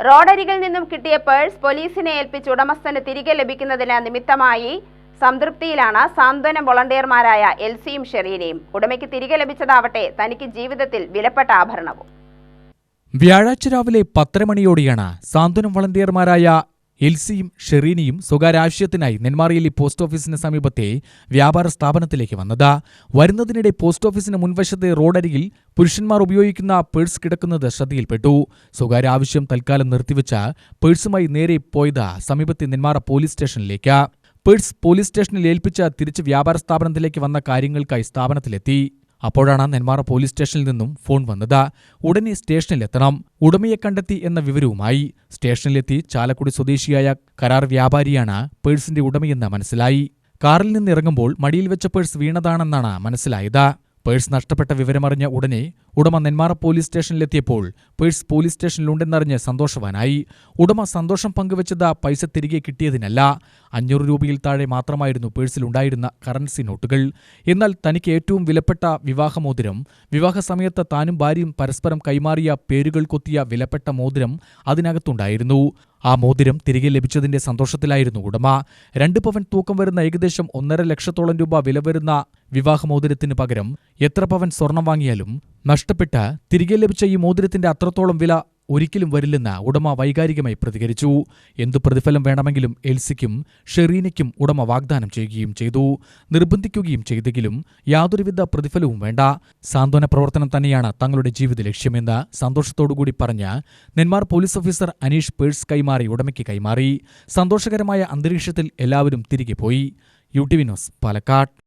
റോഡരികിൽ നിന്നും കിട്ടിയ പേഴ്സ് പോലീസിനെ ഏൽപ്പിച്ച് ഉടമസ്ഥന് തിരികെ ലഭിക്കുന്നതിന് നിമിത്തമായി സംതൃപ്തിയിലാണ് സാന്ത്വന വോളണ്ടിയർമാരായ എൽസിയും ഷെറീനയും. ഉടമയ്ക്ക് തിരികെ ലഭിച്ചതാവട്ടെ തനിക്ക് ജീവിതത്തിൽ വിലപ്പെട്ട ആഭരണവും. വ്യാഴാഴ്ച രാവിലെ പത്തര മണിയോടെയാണ് സാന്ത്വനം വളണ്ടിയർമാരായ എൽസിയും ഷെറീനിയും സ്വകാര്യ ആവശ്യത്തിനായി നെന്മാറിയിലെ പോസ്റ്റ് ഓഫീസിന് സമീപത്തെ വ്യാപാര സ്ഥാപനത്തിലേക്ക് വന്നത്. വരുന്നതിനിടെ പോസ്റ്റ് ഓഫീസിന് മുൻവശത്തെ റോഡരികിൽ പുരുഷന്മാർ ഉപയോഗിക്കുന്ന പേഴ്സ് കിടക്കുന്നത് ശ്രദ്ധയിൽപ്പെട്ടു. സ്വകാര്യ ആവശ്യം തൽക്കാലം നിർത്തിവെച്ച പേഴ്സുമായി നേരെ പോയത് സമീപത്തെ നെന്മാറ പോലീസ് സ്റ്റേഷനിലേക്ക്. പേഴ്സ് പോലീസ് സ്റ്റേഷനിൽ ഏൽപ്പിച്ച തിരിച്ച് വ്യാപാര സ്ഥാപനത്തിലേക്ക് വന്ന കാര്യങ്ങൾക്കായി സ്ഥാപനത്തിലെത്തി. അപ്പോഴാണ് നെന്മാറ പോലീസ് സ്റ്റേഷനിൽ നിന്നും ഫോൺ വന്നത്. ഉടനെ സ്റ്റേഷനിലെത്തണം. ഉടമയെ കണ്ടെത്തി എന്ന വിവരവുമായി സ്റ്റേഷനിലെത്തി ചാലക്കുടി സ്വദേശിയായ കരാർ വ്യാപാരിയാണ് പേഴ്സിന്റെ ഉടമയെന്ന് മനസ്സിലായി. കാറിൽ നിന്ന് ഇറങ്ങുമ്പോൾ മടിയിൽ വെച്ച പേഴ്സ് വീണതാണെന്നാണ് മനസ്സിലായത്. പേഴ്സ് നഷ്ടപ്പെട്ട വിവരമറിഞ്ഞ ഉടനെ ഉടമ നെന്മാറ പോലീസ് സ്റ്റേഷനിലെത്തിയപ്പോൾ പേഴ്സ് പോലീസ് സ്റ്റേഷനിലുണ്ടെന്നറിഞ്ഞ് സന്തോഷവാനായി. ഉടമ സന്തോഷം പങ്കുവച്ചത് പൈസ തിരികെ കിട്ടിയതിനല്ല. അഞ്ഞൂറ് രൂപയിൽ താഴെ മാത്രമായിരുന്നു പേഴ്സിലുണ്ടായിരുന്ന കറൻസി നോട്ടുകൾ. എന്നാൽ തനിക്ക് ഏറ്റവും വിലപ്പെട്ട വിവാഹമോതിരം വിവാഹ സമയത്ത് താനും ഭാര്യയും പരസ്പരം കൈമാറിയ പേരുകൾ കൊത്തിയ വിലപ്പെട്ട മോതിരം അതിനകത്തുണ്ടായിരുന്നു. ആ മോതിരം തിരികെ ലഭിച്ചതിന്റെ സന്തോഷത്തിലായിരുന്നു ഉടമ. രണ്ട് പവൻ തൂക്കം വരുന്ന ഏകദേശം ഒന്നര ലക്ഷത്തോളം രൂപ വില വരുന്ന വിവാഹമോതിരത്തിന് പകരം എത്ര പവൻ സ്വർണം വാങ്ങിയാലും നഷ്ടപ്പെട്ട തിരികെ ലഭിച്ച ഈ മോതിരത്തിന്റെ അത്രത്തോളം വില ഒരിക്കലും വരില്ലെന്ന് ഉടമ വൈകാരികമായി പ്രതികരിച്ചു. എന്തു പ്രതിഫലം വേണമെങ്കിലും എൽസിക്കും ഷെറീനയ്ക്കും ഉടമ വാഗ്ദാനം ചെയ്യുകയും ചെയ്തു. നിർബന്ധിക്കുകയും ചെയ്തെങ്കിലും യാതൊരുവിധ പ്രതിഫലവും വേണ്ട. സാന്ത്വന പ്രവർത്തനം തന്നെയാണ് തങ്ങളുടെ ജീവിത ലക്ഷ്യമെന്ന് സന്തോഷത്തോടുകൂടി പറഞ്ഞ് Nenmara police officer Aneesh purse കൈമാറി ഉടമയ്ക്ക് കൈമാറി. സന്തോഷകരമായ അന്തരീക്ഷത്തിൽ എല്ലാവരും തിരികെ പോയി. U T V news Palakkad.